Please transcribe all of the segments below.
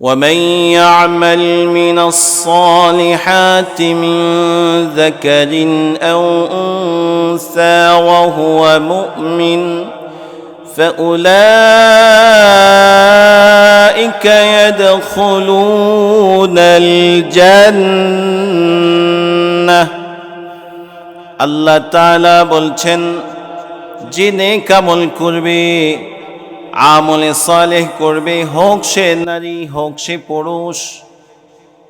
ومن يعمل من الصالحات من ذكر او انثى وهو مؤمن فاولئك يدخلون الجنه আল্লাহ তাআলা বলছেন যে নেক আমল করবে আমলে সালেহ করবে হোক সে নারী হোক সে পুরুষ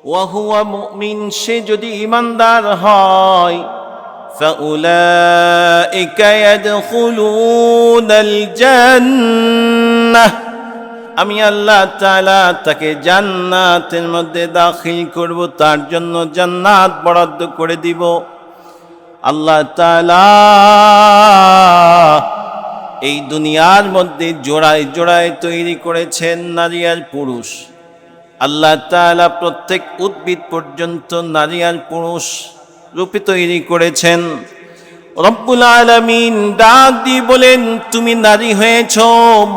ওয়াহুয়া মুমিন সে যদি ইমানদার হয় فأولئك يدخلون الجنة আমি আল্লাহ তাআলা তাকে জান্নাতের মধ্যে দাখিল করব তার জন্য জান্নাত বরাদ্দ করে দিব আল্লাহ তাআলা এই দুনিয়ার মধ্যে জোড়ায় জোড়ায় তৈরি করেছেন নারী আর পুরুষ। আল্লাহ তাআলা প্রত্যেক উদ্ভিদ পর্যন্ত নারী আর পুরুষ রূপে তৈরি করেছেন। রব্বুল আলামিন ডাক দিয়ে বলেন, তুমি নারী হয়েছ,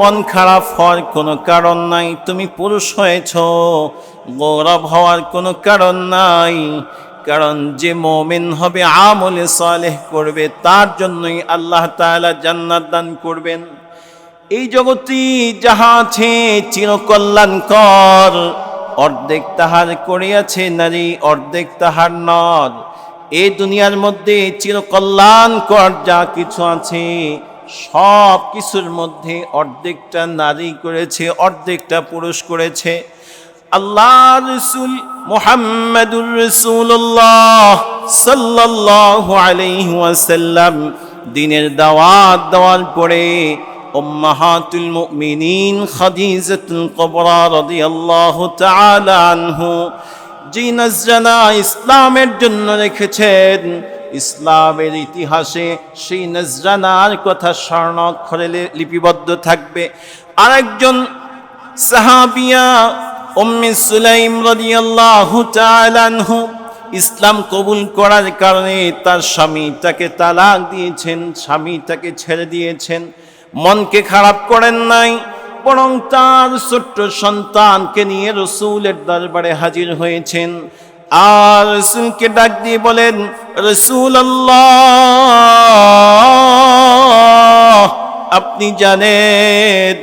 মন খারাপ হওয়ার কোনো কারণ নাই। তুমি পুরুষ হয়েছ, গৌরব হওয়ার কোনো কারণ নাই। কারণ যে মোমেন হবে, আমলে সালেহ করবে, তার জন্যই আল্লাহ তাআলা জান্নাত দান করবেন। এই জগতি যাহা আছে চিরকল্যাণকর, অর্ধেক তাহার করিয়াছে নারী, অর্ধেক তাহার নর। এই দুনিয়ার মধ্যে চিরকল্যাণকর যা কিছু আছে সব কিছুর মধ্যে অর্ধেকটা নারী করেছে, অর্ধেকটা পুরুষ করেছে। আল্লাহ রসুল মোহাম্মদুর রসুল্লাহ সাল্লাল্লাহু আলাইহি ওয়াসাল্লাম দিনের দাওয়াত দেওয়ার পরে আনহু যে ইসলামের জন্য রেখেছেন, ইসলামের ইতিহাসে সেই নজরানার কথা স্বর্ণাক্ষরে লিপিবদ্ধ থাকবে। আরেকজন সাহাবিয়া আনহু ইসলাম কবুল করার কারণে তার স্বামী তাকে তালাক দিয়েছেন স্বামী তাকে ছেড়ে দিয়েছেন। মনকে খারাপ করেন নাই, বরং তার ছোট্ট সন্তানকে নিয়ে রসুলের দরবারে হাজির হয়েছেন। আর রসুলকে ডাক দিয়ে বলেন রসুল আপনি জানেন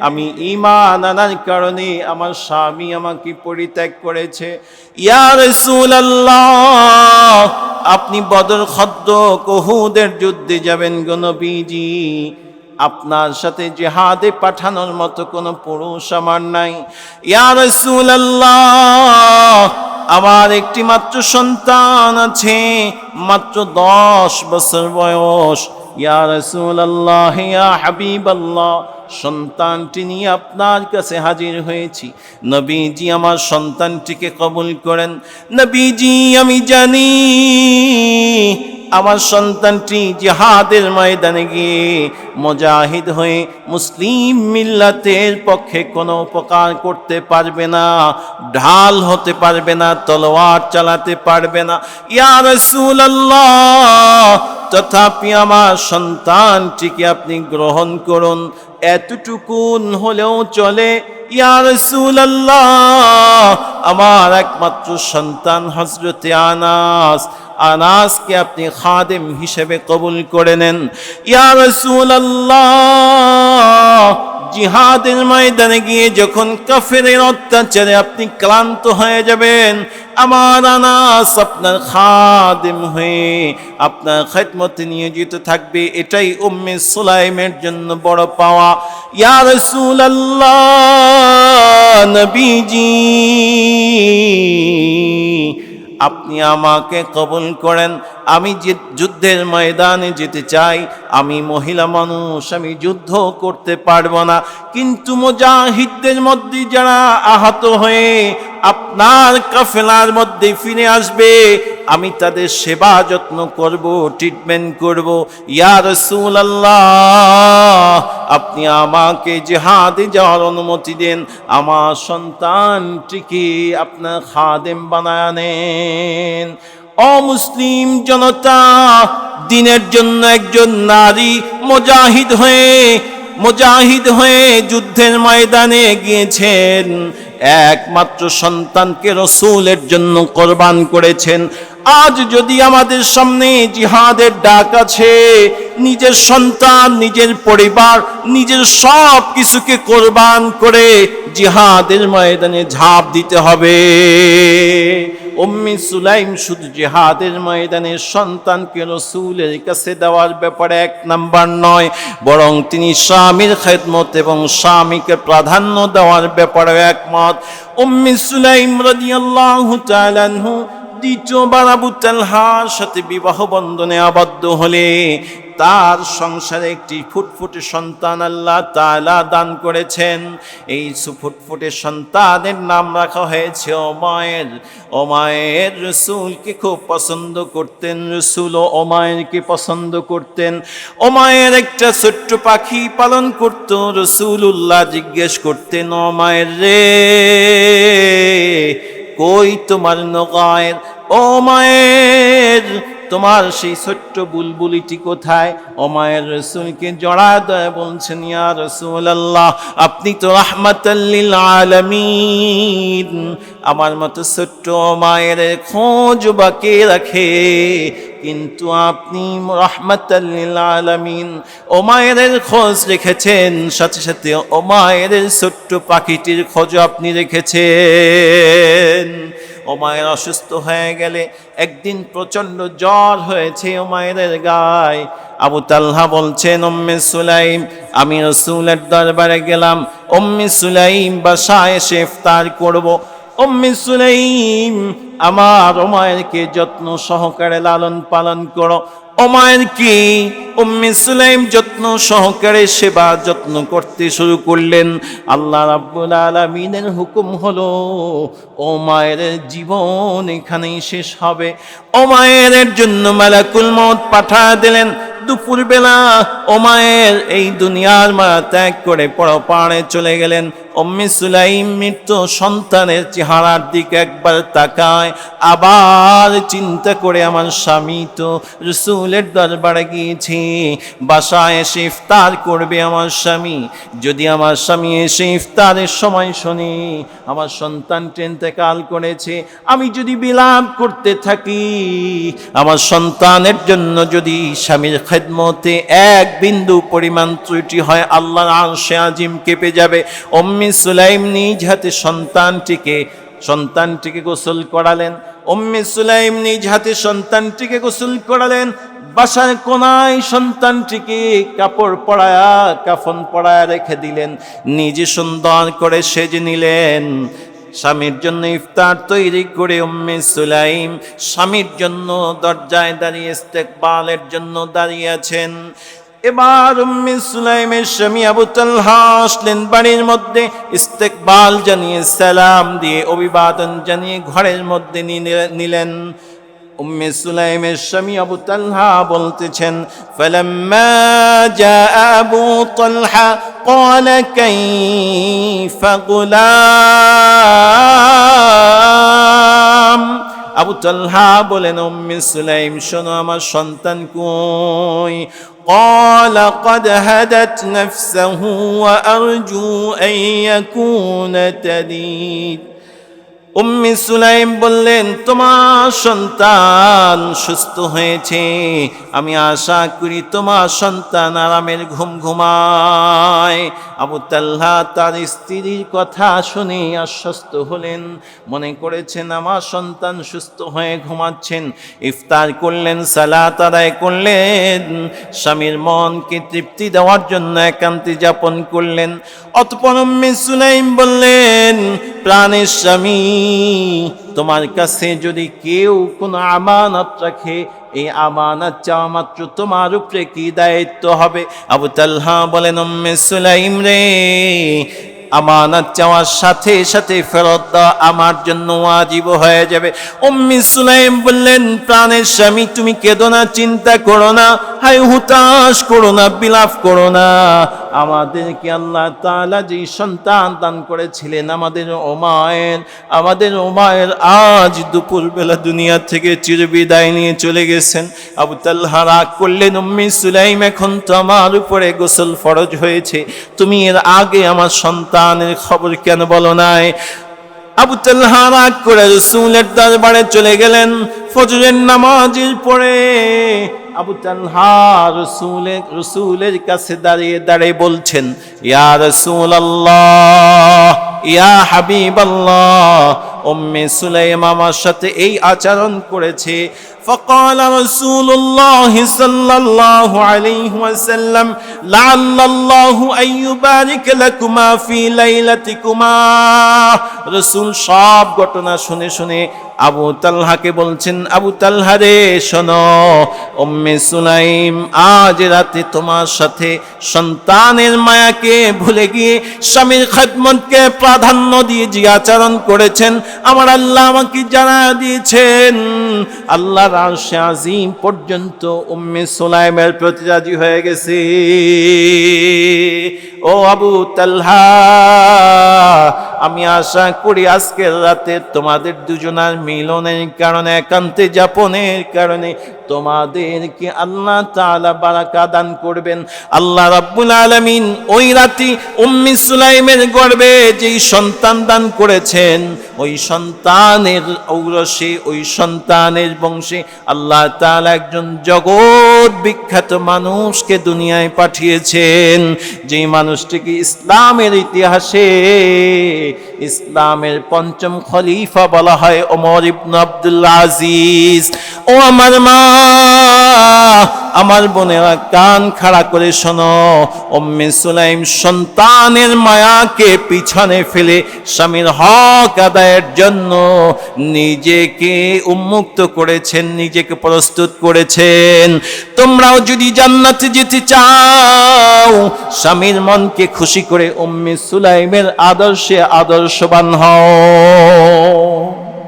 আমি ইমান আনার কারণে আমার স্বামী আমাকে পরিত্যাগ করেছে। ইয়া আল্লাহ আপনি বদর খদ্দ কহুদের যুদ্ধে যাবেন গণবীজি আপনার সাথে জেহাদে পাঠানোর মতো কোনো পুরুষ আমার নাই। ইয়ার আমার একটি মাত্র সন্তান আছে, মাত্র দশ বছর বয়স। ইয়া আল্লাহ ইয়া হাবিব আল্লাহ সন্তানটি নিয়ে আপনার কাছে হাজির হয়েছি। নবীজি আমার সন্তানটিকে কবুল করেন। নবীজি, আমি জানি আমার সন্তানটি জিহাদের ময়দানে গিয়ে মুজাহিদ হয়ে মুসলিম মিল্লাতের পক্ষে কোনো উপকার করতে পারবে না, ঢাল হতে পারবে না, তলোয়ার চালাতে পারবে না। ইয়া রাসূলুল্লাহ, তথাপি আমার সন্তানটিকে আপনি গ্রহণ করুন, এতটুকুন হলেও চলে। আমার একমাত্র সন্তান হযরতে আনাস। আনাসকে আপনি খাদেম হিসেবে কবুল করে নেন। ইয়া রাসূলুল্লাহ, জিহাদের ময়দানে গিয়ে যখন কাফেরের অত্যাচারে আপনি ক্লান্ত হয়ে যাবেন, আমার আনাস আপনার খাদেম হয়ে আপনার খেদমতে নিয়োজিত থাকবে। এটাই উম্মে সুলাইমের জন্য বড় পাওয়া। ইয়া রাসূলুল্লাহ, নবীজি আপনি আমাকে কবুল করেন। আমি যে যুদ্ধের ময়দানে যেতে চাই, আমি মহিলা মানুষ, আমি যুদ্ধ করতে পারব না। কিন্তু মোজাহিদদের মধ্যে যারা আহত হয়ে আপনার কাফেলার মধ্যে ফিরে আসবে আমি তাদের সেবা যত্ন করব ট্রিটমেন্ট করব। ইয়া রাসূলুল্লাহ, আপনি আমাকে জেহাদে যাওয়ার অনুমতি দেন। আমার সন্তানটিকে আপনার খাদেম বানায় নেন। অমুসলিম জনতা, দিনের জন্য একজন নারী মুজাহিদ হয়ে মুজাহিদ হয়ে যুদ্ধের ময়দানে গিয়েছেন। একমাত্র সন্তানকে রসুলের জন্য কোরবান করেছেন। আজ যদি আমাদের সামনে জিহাদের ডাক আছে, নিজের সন্তান, নিজের পরিবার, নিজের সব কিছুকে কোরবান করে জিহাদের ময়দানে ঝাঁপ দিতে হবে। উম্মি সুলাইম শুধু জিহাদের ময়দানে সন্তানকে রসুলের কাছে দেওয়ার ব্যাপারে এক নাম্বার নয়, বরং তিনি স্বামীর খেদমত এবং স্বামীকে প্রাধান্য দেওয়ার ব্যাপারে একমত। উম্মি সুলাইম রাদিয়াল্লাহু তাআলা দ্বিতীয়বার আবু তালহার সাথে বিবাহ বন্ধনে আবদ্ধ হলে তার সংসারে একটি ফুটফুটে সন্তান আল্লাহ তাআলা দান করেছেন। এই সুফুটফুটে সন্তানের নাম রাখা হয়েছে ওমায়ের। ওমায়ের রসুলকে খুব পছন্দ করতেন, রসুল ও ওমায়েরকে পছন্দ করতেন। ওমায়ের একটা ছোট্ট পাখি পালন করত রসুল্লাহ জিজ্ঞেস করতেন, ওমায়ের রে কই তোমার নগায়ের? ও মায়ের তোমার সেই ছোট্ট বুলবুলিটি কোথায়? ও মায়ের রসুলকে জড়া দেয় বলছেন, ইয়া রসুল আল্লাহ আপনি তো রাহমাতাল্লিল আলামিন। আমার মতো ছোট্ট মায়ের খোঁজ বাকে রাখে। কিন্তু আপনি রহমাতাল্লিল আলামিন। ও মায়ের খোঁজ রেখেছেন, সাথে সাথে ও মায়ের ছোট্ট পাখিটির খোঁজ আপনি রেখেছেন। ও মায়ের অসুস্থ হয়ে গেলে একদিন প্রচণ্ড জ্বর হয়েছে ও মায়ের গায়ে। আবু তালহা বলছেন ওম্মে সুলাইম, আমি রসুলের দরবারে গেলাম। ওম্মে সুলাইম বাসায় এসে ইফতার করব। ওম্মে সুলাইম, আমার ওমায়েরকে যত্ন সহকারে লালন পালন করো। ওমায়ের কি? উম্মে সুলাইম যত্ন সহকারে সেবা যত্ন করতে শুরু করলেন। আল্লাহ রাব্বুল আলামিনের হুকুম হলো, ও মায়ের জীবন এখানেই শেষ হবে। ও মায়ের জন্য মালাকুল মত পাঠা দিলেন। দুপুরবেলা ও মায়ের এই দুনিয়ার মা ত্যাগ করে পরপাড়ে চলে গেলেন। অম্মি সুলাইম মৃত্যু সন্তানের চেহারার দিকে একবার তাকায়, আবার চিন্তা করে আমার স্বামী তো রসুলের দরবারে গিয়েছি, বাসায় এসে ইফতার করবে আমার স্বামী। যদি আমার স্বামী এসে ইফতারের সময় শুনি, আমার সন্তান কাল করেছে, আমি যদি বিলাপ করতে থাকি, আমার সন্তানের জন্য যদি স্বামীর খেদমতে এক বিন্দু পরিমাণ ত্রুটি হয়, আল্লাহর আরশে আজিম কেঁপে যাবে। অম্মি সুলাইম নিজ হাতে সন্তানটিকে সন্তানটিকে গোসল করালেন। অম্মি সুলাইম নিজ হাতে সন্তানটিকে গোসল করালেন। বাসার কোনায় সন্তানটিকে কাপড় পরায়া, কাফন পরায়া রেখে দিলেন। নিজে সুন্দর করে সেজে নিলেন। স্বামীর জন্য ইফতার তৈরি করে উম্মে সুলাইম স্বামীর জন্য দরজায় দাঁড়িয়ে ইস্তেকবালের জন্য দাঁড়িয়ে আছেন। এবার উম্মে সুলাইমের স্বামী আবু তালহা আসলেন বাড়ির মধ্যে ইস্তেকবাল জানিয়ে সালাম দিয়ে অভিবাদন জানিয়ে ঘরের মধ্যে নিলে- নিলেন উম্মে সুলাইমের স্বামী আবু তালহা বলতেছেন ফালাম্মা জা আবু তালহা قال كيف غلام আবু তালহা বলেন উম্মে সুলাইম শোনো আমার সন্তান কই قال قد هدت نفسه وأرجو أن يكون تديد উম্মি সুলাইম বললেন, তোমার সন্তান সুস্থ হয়েছে। আমি আশা করি তোমার সন্তান আরামের ঘুম ঘুমায়। আবু তাল্হা তার স্ত্রীর কথা শুনে আশ্বস্ত হলেন। মনে করেছেন, আমার সন্তান সুস্থ হয়ে ঘুমাচ্ছেন। ইফতার করলেন, সালাত আদায় করলেন। স্বামীর মনকে তৃপ্তি দেওয়ার জন্য একান্তি যাপন করলেন। অতপর উম্মি সুলাইম বললেন, প্রাণের স্বামী তোমার কাছে যদি কেউ কোনো আমানত রাখে, এই আমানত চাওয়া মাত্র তোমার উপরে কি দায়িত্ব হবে? আবু তালহা বলেন সুলাইম রে, আমানত চাওয়ার সাথে সাথে ফেরত দেওয়া আমার জন্য আজীব হয়ে যাবে। উম্মি সুলাইম বললেন, প্রাণের স্বামী, তুমি কেঁদো না, চিন্তা করো না। হাই হুতাশ করো না, বিলাপ করো না। আমাদেরকে আল্লাহ তাআলা যেই সন্তান দান করেছিলেন আমাদের ওমায়ের আমাদের ওমায়ের আজ দুপুরবেলা দুনিয়া থেকে চিরবিদায় নিয়ে চলে গেছেন। আবু তাল্লাহ রাগ করলেন, উম্মি সুলাইম, এখন তো আমার উপরে গোসল ফরজ হয়েছে। তুমি এর আগে আমার সন্তানের খবর কেন বলো নাই? আবু তালহা রাগ করে রসুলের দরবারে চলে গেলেন, ফজরের নামাজের পরে আবু তালহা রসুলের রসুলের কাছে দাঁড়িয়ে দাঁড়িয়ে বলছেন ইয়া রসুল আল্লাহ ইয়া হাবিব আল্লাহ উম্মে সুলাইম আমার সাথে এই আচরণ করেছে فقال رسول الله صلى الله عليه وسلم لعل الله أن يبارك لكما في ليلتكما রসুল সব ঘটনা শুনে শুনে আবু তালহাকে বলছেন আবু তালহা রে শোনো উম্মে সুলাইম আজ রাতে তোমার সাথে সন্তানের মায়াকে ভুলে গিয়ে স্বামীর খেদমতকে প্রাধান্য দিয়ে যে আচরণ করেছেন, আমার আল্লাহ আমাকে জানা দিয়েছেন। আল্লাহ আরশে আজিম পর্যন্ত উম্মে সোলাইমের প্রতি রাজি হয়ে গেছে। ও আবু তালহা আমি আশা করি আজকের রাতে তোমাদের দুজনার মিলনের কারণে, একান্তে যাপনের কারণে তোমাদেরকে আল্লাহ তাআলা বারাকা দান করবেন। আল্লাহ রাব্বুল আলামিন ওই রাতি উম্মি সুলাইমের গর্ভে যেই সন্তান দান করেছেন, ওই সন্তানের ঔরসে, ওই সন্তানের বংশে আল্লাহ তাআলা একজন জগৎ বিখ্যাত মানুষকে দুনিয়ায় পাঠিয়েছেন। যেই মানুষটিকে ইসলামের ইতিহাসে ইসলামের পঞ্চম খলিফা বলা হয় ওমর ইবন আব্দুল্লা আজিজ। ও আমার মা আমার বোনেরা, কান খাড়া করে শোনো। উম্মে সুলাইম সন্তানের মায়াকে পিছনে ফেলে স্বামীর হক আদায়ের জন্য নিজেকে উন্মুক্ত করেছেন, নিজেকে প্রস্তুত করেছেন। তোমরাও যদি জান্নাতে যেতে চাও, স্বামীর মনকে খুশি করে উম্মে সুলাইমের আদর্শে আদর্শবান হও।